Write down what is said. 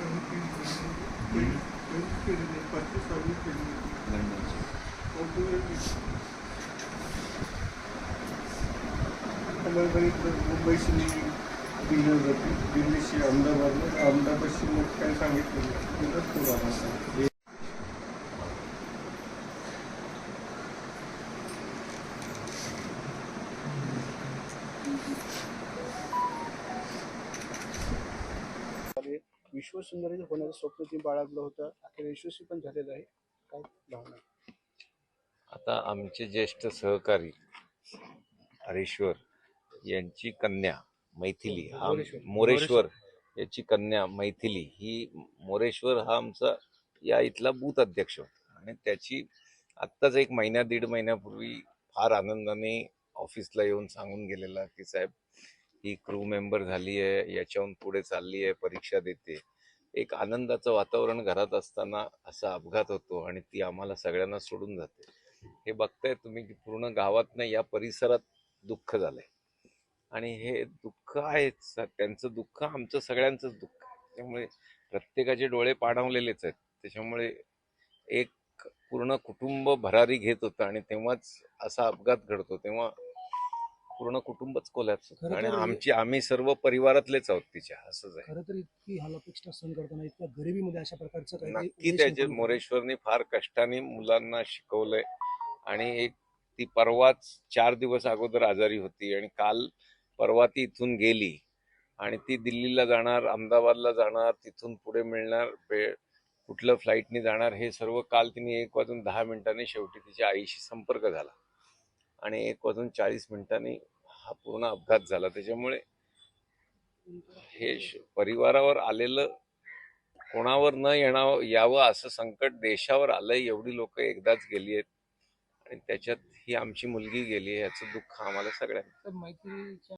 पहिली पहिलीच केली नाही पाचवी सहावी केली होती ऑटोमॅटिक मला बघितलं मुंबईशी मी दिल्लीवर जाते दिल्लीशी अहमदाबाद अहमदाबादशी मग काय सांगितलं नाही. तिथंच तो बाबा सांगितलं. विश्वसुंदरी होण्याचं स्वप्न ती बाळगलं होतं. अखेर यशस्वी पण झालेलं आहे. काय भावना? आता आमचे ज्येष्ठ सहकारी हरीश्वर यांची कन्या मैथिली हा मोरेश्वर. याची कन्या मैथिली ही मोरेश्वर हा आमचा या इथला बूथ अध्यक्ष होता. आणि त्याची आत्ताच एक महिन्या दीड महिन्यापूर्वी फार आनंदाने ऑफिसला येऊन सांगून गेलेला की साहेब ही क्रू मेंबर झाली आहे याच्याहून पुढे चालली आहे परीक्षा देते. एक आनंदाचं वातावरण घरात असताना असा अपघात होतो आणि ती आम्हाला सगळ्यांना सोडून जाते. हे बघताय तुम्ही की पूर्ण गावात नाही या परिसरात दुःख झालंय. आणि हे दुःख आहेच त्यांचं दुःख आमचं सगळ्यांचंच दुःख आहे. त्यामुळे प्रत्येकाचे डोळे पाणावलेलेच आहेत. त्याच्यामुळे एक पूर्ण कुटुंब भरारी घेत होतं आणि तेव्हाच असा अपघात घडतो. तेव्हा पूर्ण कुटुंबच कोलॅप्स खरं आणि तर हे- आमची आम्ही सर्व परिवारातलेच आहोत तिच्या असंच आहे. खरं तर इतकी हालापेक्षा सहन करताना इतक्या गरिबीमध्ये अशा प्रकारचं काही नक्की त्याचे मोरेश्वरनी फार कष्टाने मुलांना शिकवलंय. आणि एक ती परवाच चार दिवस अगोदर आजारी होती आणि काल परवा ती इथून गेली. आणि ती दिल्लीला जाणार अहमदाबादला जाणार तिथून पुढे मिळणार कुठलं फ्लाईटनी जाणार हे सर्व काल तिने एक वाजून दहा मिनिटांनी शेवटी तिच्या आईशी संपर्क झाला. आणि एक वाजून चाळीस मिनिटांनी हा पूर्ण अपघात झाला. त्याच्यामुळे हे परिवारावर आलेलं कोणावर न येणार यावं असं संकट देशावर आलंय एवढी लोक एकदाच गेली आहेत. आणि त्याच्यात ही आमची मुलगी गेली आहे याचं दुःख आम्हाला सगळ्यांना.